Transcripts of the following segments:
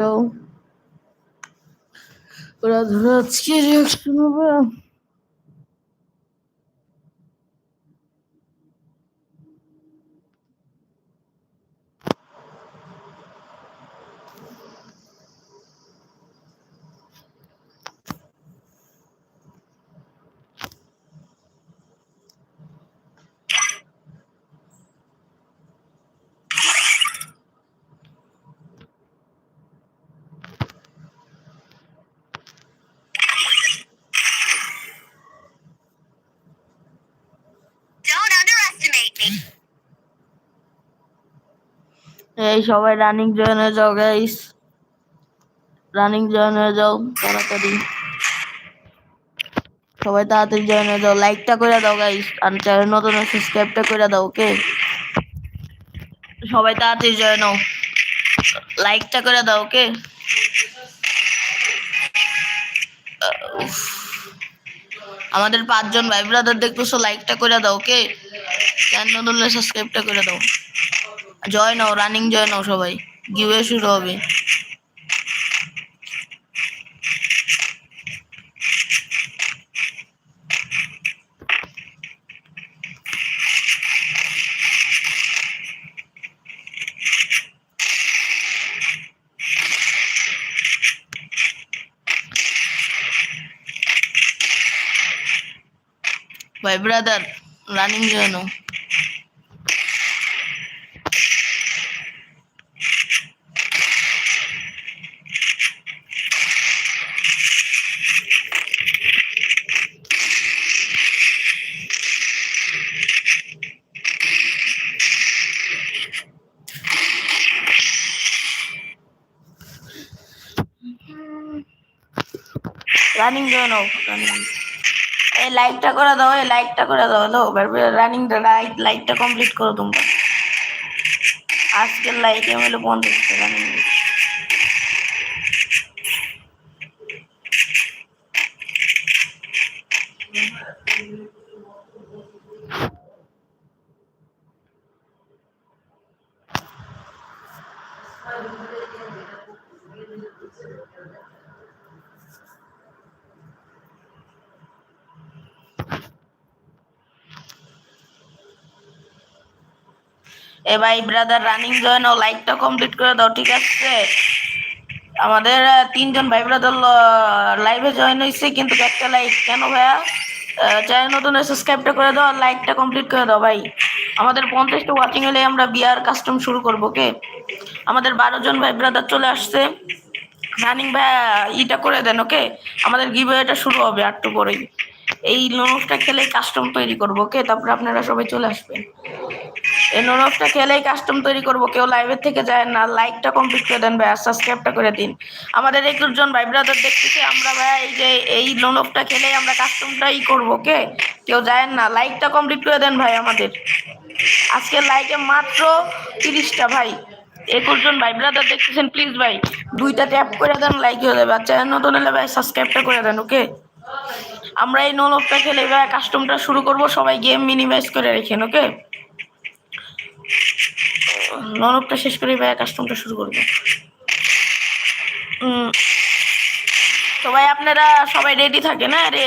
Well, but that's getting এই সবাই running join হয়ে যাও গাইস রানিং জয়েন হয়ে যাও, তাড়াতাড়ি। সবাই তাড়াতাড়ি জয়েন হয়ে যাও। লাইকটা করে দাও গাইস আর চ্যানেল নতুন সাবস্ক্রাইবটা করে দাও ওকে সবাই তাড়াতাড়ি জয়েন হও লাইকটা করে দাও ওকে আমাদের পাঁচজন ভাই ব্রাদার দেখতেছো লাইকটা করে দাও ওকে চ্যানেল নতুন সাবস্ক্রাইবটা করে দাও। জয়েন নাও রানিং জয় নাও সবাই। গিভে শুরু হবে। ভাই ব্রাদার রানিং জয়েন হও রানিং দাও নাও রানিং এই লাইকটা করে দাও, এই লাইকটা করে দাও হ্যালো রানিং লাইক লাইকটা কমপ্লিট করো তোমরা। আজকের লাইক এমএল বন্ধ। করে রানিং এ ভাই ব্রাদার রানিং জয়েন ও লাইকটা কমপ্লিট করে দাও, ঠিক আছে? আমাদের তিনজন ভাই ব্রাদার লাইভে জয়েন হয়েছে কিন্তু একটা লাইক কেন ভাইয়া? চ্যানেল নতুন সাবস্ক্রাইবটা করে দাও লাইকটা কমপ্লিট করে দাও ভাই। আমাদের পঞ্চাশটা ওয়াচিং এলে আমরা বিয়ার কাস্টম শুরু করব ওকে আমাদের বারো জন ভাই ব্রাদার চলে আসছে। রানিং ভাইয়া, ইটা করে দেন ওকে আমাদের গিভওয়েটা শুরু হবে একটু পরেই। এই লোনটা খেলে কাস্টম তৈরি করব ওকে তারপরে আপনারা সবাই চলে আসবেন। এই নোনফটা খেলেই কাস্টম তৈরি করব, কেউ লাইভের থেকে যায় না লাইকটা কমপ্লিট করে দেন ভাই আর সাবস্ক্রাইবটা করে দিন। আমাদের একুশ জন ভাই ব্রাদার দেখতেছি, আমরা ভাই এই যে এই লোনফটা খেলেই আমরা কাস্টমটাই করব ওকে কেউ যায় না লাইকটা কমপ্লিট করে দেন ভাই আমাদের। আজকে লাইকে মাত্র তিরিশটা ভাই। একুশ জন ভাই ব্রাদার দেখতেছেন প্লিজ ভাই, দুইটা ট্যাপ করে দেন লাইক হয়ে যাবে। আর চ্যানেল নতুন হলে ভাই সাবস্ক্রাইবটা করে দেন ওকে আমরা এই নোলফটা খেলে এবার কাস্টমটা শুরু করব, সবাই গেম মিনিমাইজ করে রেখেন ওকে ননবটা শেষ করে ভাই কাস্টমটা শুরু করব। সবাই আপনারা সবাই রেডি থাকে না? রে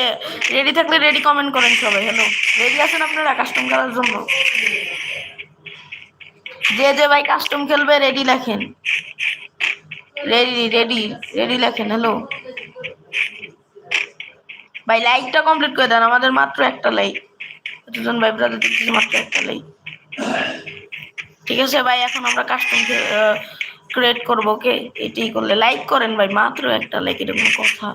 রেডি থাকলে রেডি কমেন্ট করেন সবাই হ্যালো রেডি আছেন আপনারা? কাস্টম খেলার জন্য? যে যে ভাই কাস্টম খেলবে রেডি লেখেন। রেডি রেডি রেডি লেখেন হ্যালো ভাই লাইকটা কমপ্লিট করে দেন। আমাদের মাত্র একটা লাইক দুজন ভাই ব্রাদার মাত্র একটা লাইক ঠিক আছে ভাই, এখন আমরা কাস্টম ক্রিয়েট করব ওকে এটাই করলে লাইক করেন ভাই, মাত্র একটা লাইক এরকম কথা।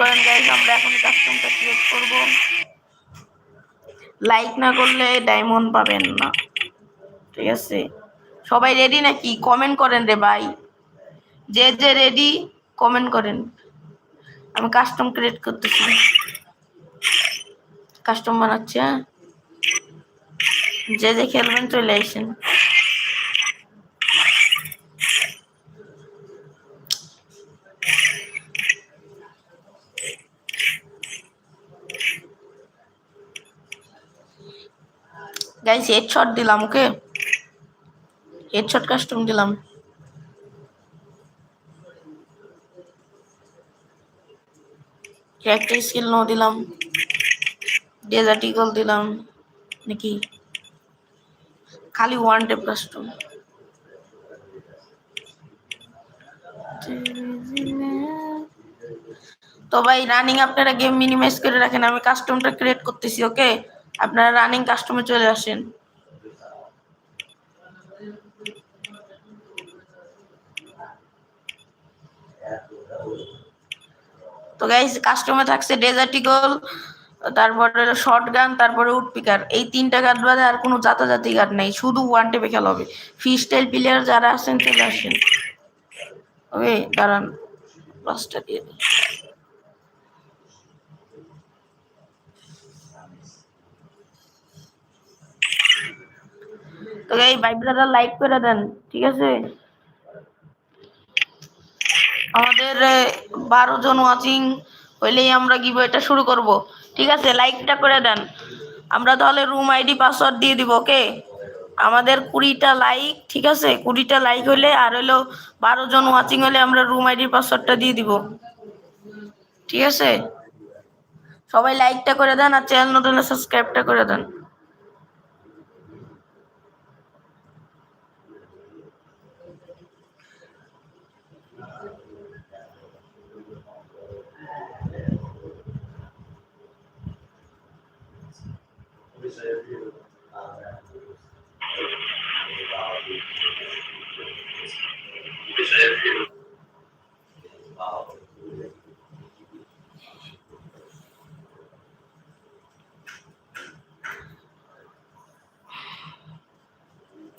করেন আমরা এখন কাস্টমটা ক্রিয়েট লাইক না করলে ডায়মন্ড পাবেন না। ঠিক আছে? সবাই রেডি নাকি? কমেন্ট করেন রে ভাই। যে যে রেডি কমেন্ট করেন। আমি কাস্টম ক্রিয়েট করতেছি। কাস্টম বানাচ্ছি হ্যাঁ? যে যে খেলবেন চলে আসেন। গাইস হেডশট দিলাম ওকে হেডশট কাস্টম দিলাম। ক্যারেক্টার স্কিল নো দিলাম। ডেজার্ট ইগল দিলাম। নাকি? খালি ওয়ান টেপ কাস্টম তো ভাই রানিং আপনারা গেম মিনিমাইজ করে রাখেন। আমি কাস্টমটা ক্রিয়েট করতেছি ওকে আপনারা রানিং কাস্টমে চলে আসেন। তো গাইস কাস্টমে থাকছে ডেজার্ট ইগল তারপরে শর্ট গান তারপরে উড পিকার এই তিনটা গান বাদে আর কোনো জাতাজাতি গান নেই, শুধু ওয়ান টেপে খেলা হবে। ফ্রি স্টাইল প্লেয়ার যারা আছেন চলে আসেন। ওকে, দাঁড়ান পাঁচটা দিয়ে দিই। তো এই ভাই ব্রাদার লাইক করে দেন, ঠিক আছে? আমাদের বারো জন ওয়াচিং হইলেই আমরা গিভ এটা শুরু করব। ঠিক আছে লাইকটা করে দেন। আমরা তাহলে রুম আইডি পাসওয়ার্ড দিয়ে দিব ওকে আমাদের কুড়িটা লাইক ঠিক আছে? কুড়িটা লাইক হলে আর হলো বারো জন ওয়াচিং হলে আমরা রুম আইডির পাসওয়ার্ডটা দিয়ে দিব। ঠিক আছে? সবাই লাইকটা করে দেন, আর চ্যানেল নতুন সাবস্ক্রাইবটা করে দেন।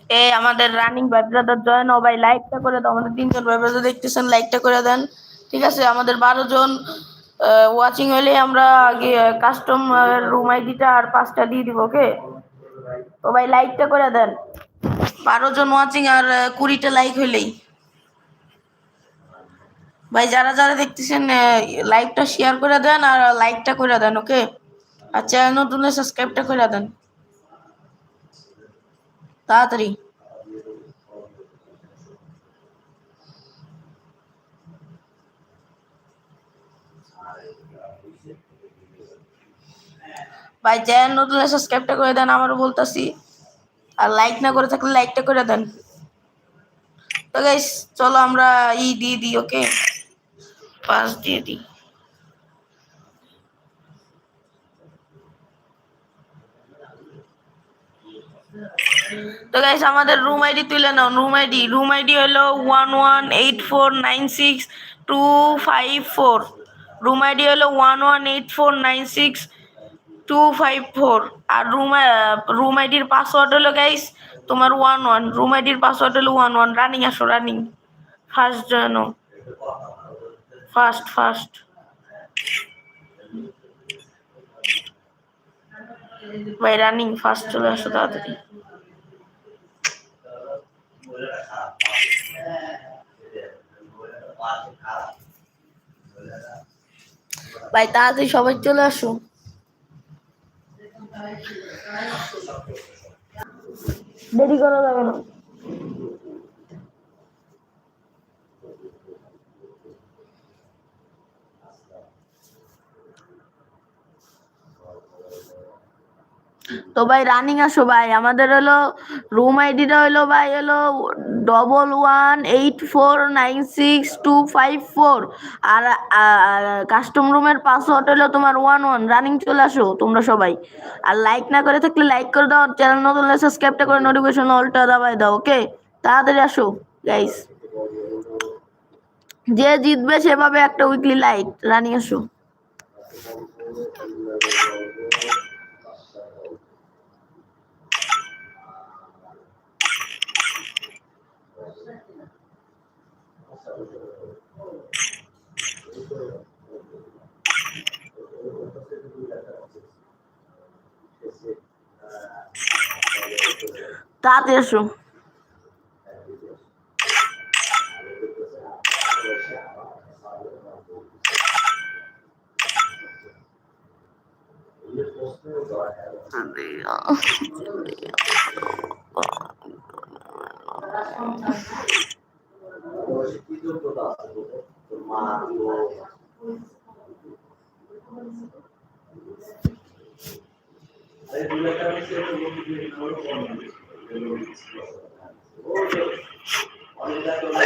এ আমাদের রানিং ভাই ব্রাদার জয়েন ও ভাই লাইকটা করে দাও। আমাদের তিনজন ভাই ব্রাদার দেখতেছেন লাইকটা করে দেন। ঠিক আছে? আমাদের বারো জন ওয়াচিং হলে আমরা আগে কাস্টম রুম আইডিটা আর পাঁচটা দিয়ে দিব ওকে তো ভাই লাইকটা করে দেন। বারো জন ওয়াচিং আর কুড়িটা লাইক হইলেই। ভাই, যারা যারা দেখতেছেন লাইকটা শেয়ার করে দেন আর লাইকটা করে দেন ওকে আর চ্যানেল নতুন সাবস্ক্রাইবটা করে দেন। তাড়াতাড়ি। ভাই চ্যানেল নতুন সাবস্ক্রাইবটা করে দেন, আমারও বলতাছি। আর লাইক না করে থাকলে লাইকটা করে দেন। তো গাইস চলো আমরা ই দিয়ে দিই ওকে পাস দিয়ে দিই। তো গাইস আমাদের রুম আইডি তুলে নাও রুম আইডি রুম আইডি হলো one one eight four nine six two five four room ID হলো one one eight four nine six two five four আর রুম রুম আইডির password হলো গাইস তোমার one one room আইডির password হলো one one running আসো running first জানো first first ভাই running first চলে আসো তাড়াতাড়ি। ভাই তাড়াতাড়ি সবাই চলে আসো। দেরি করা যাবে না। তো ভাই রানিং আসো ভাই। আমাদের হলো রুম আইডিটা হলো ভাই হলো double one eight four nine six two five four আর কাস্টম রুমের পাসওয়ার্ড হলো তোমার ওয়ান ওয়ান রানিং চলে আসো তোমরা সবাই। আর লাইক না করে থাকলে লাইক করে দাও। চ্যানেল নতুন সাবস্ক্রাইবটা করে নোটিফিকেশন অলটা দাবাই দাও ওকে তাড়াতাড়ি আসো গাইস যে জিতবে সেভাবে একটা উইকলি লাইক রানিং আসো। তাড়াতাড়ি আসো formado Ahí directamente se tomó un director con el obispo. Oye, ahorita con el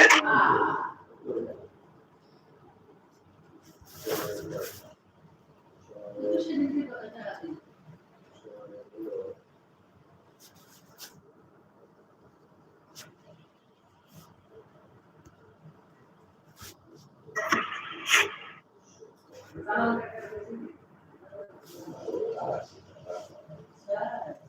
Yo sé que te Gracias. Thank you.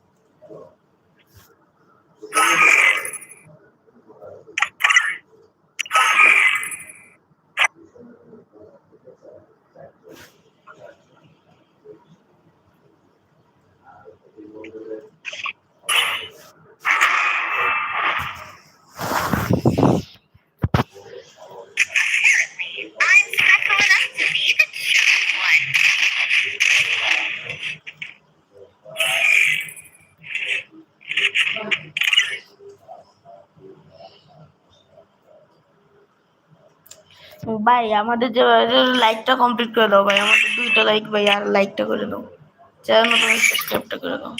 ভাই, আমাদের যে লাইকটা কমপ্লিট করে দাও ভাই, আমাদের দুইটা লাইক ভাই, আর লাইকটা করে দাও। চ্যানেল সাবস্ক্রাইবটা করে দাও।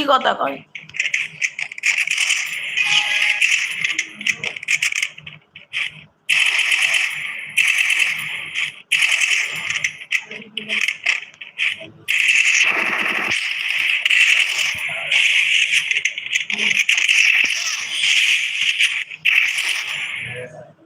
আর হলো বেশি কথা কয় ভাই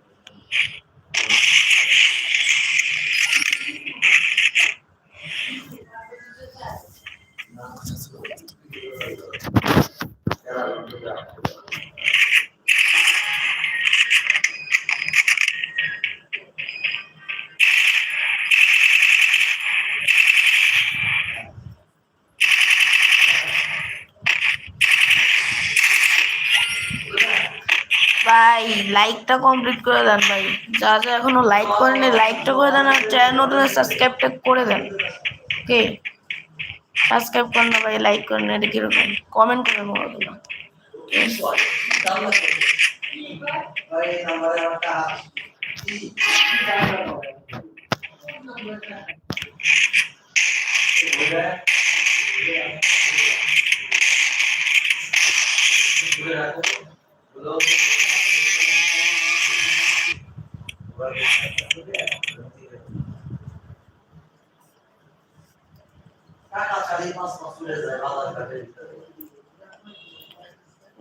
লাইকটা কমপ্লিট করে দেন ভাই। যা যা এখনও লাইক করেনি লাইকটা করে দেন আর চ্যানেল নতুন সাবস্ক্রাইবটা করে দেন। ওকে সাবস্ক্রাইব করেন না ভাই লাইক করেন এটা কীরকম? কমেন্ট করে বলো না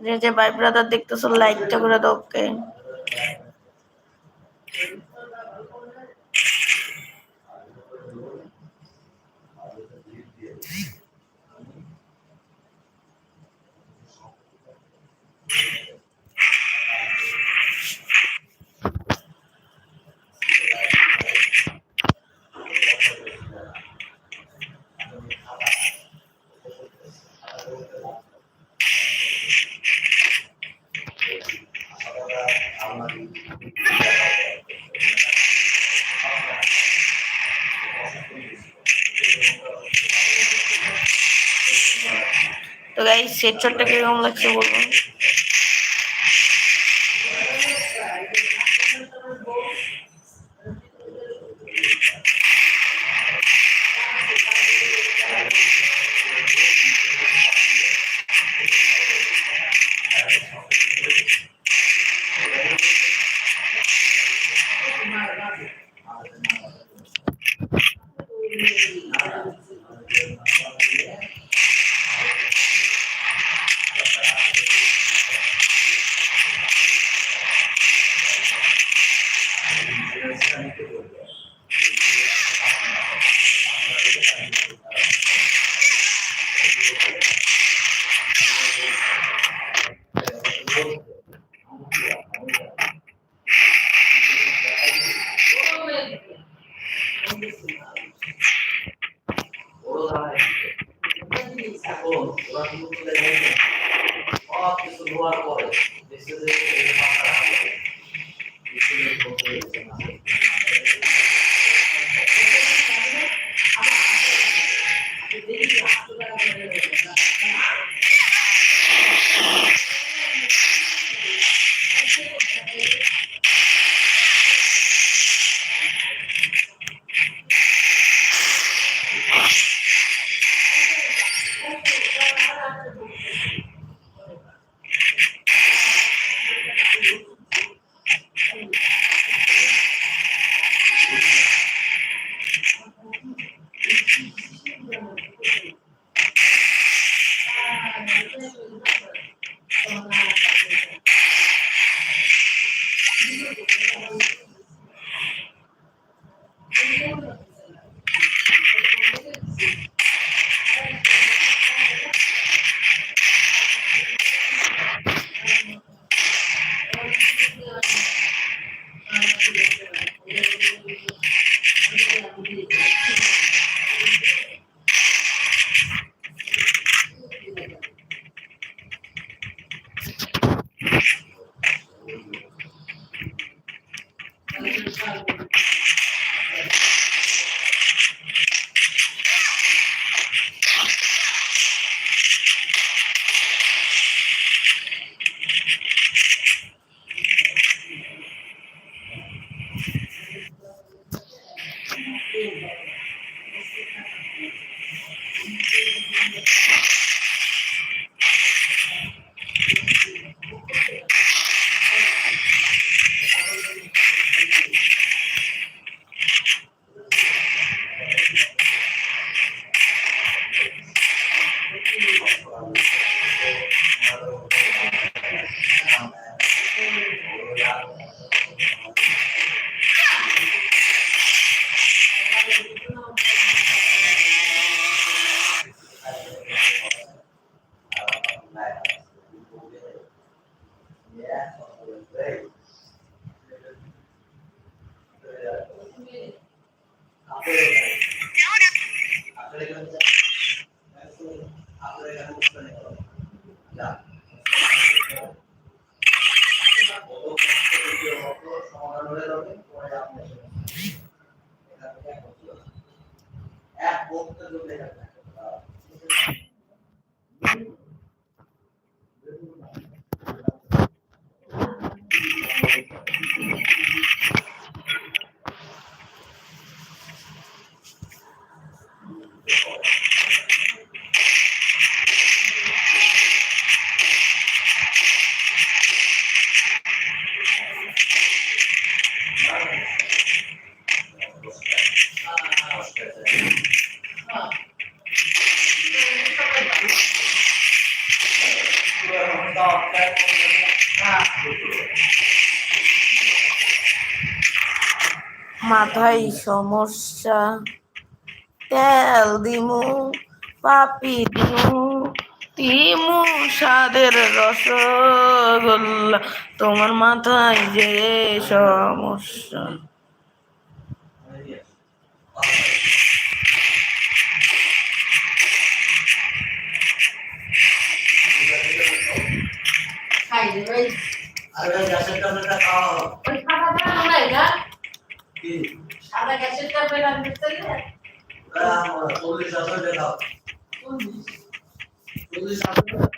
যে যে ভাই ব্রাদার দেখতেছো লাইকটা করে দাও ওকে তো গাই সেট চটটা কীরকম লাগছে বলুন? Thank you. puede মাথায় সমস্যা তেল দিমু পাপি দিমু তিমু সাদের রসগোল্লা। তোমার মাথায় যে সমস্যা। ना कैसे कर पहिला पोलीस असं देतात पोलीस असं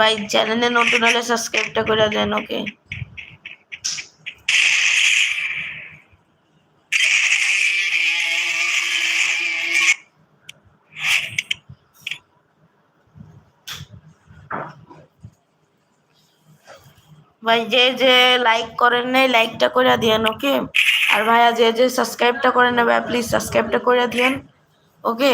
ভাই চ্যানেলে নতুন হলে সাবস্ক্রাইবটা করে দেন ওকে ভাই, যে যে লাইক করেন নাই লাইকটা করে দিয়েন ওকে আর ভাইয়া, যে যে সাবস্ক্রাইবটা করেন না ভাই প্লিজ সাবস্ক্রাইবটা করে দিয়েন ওকে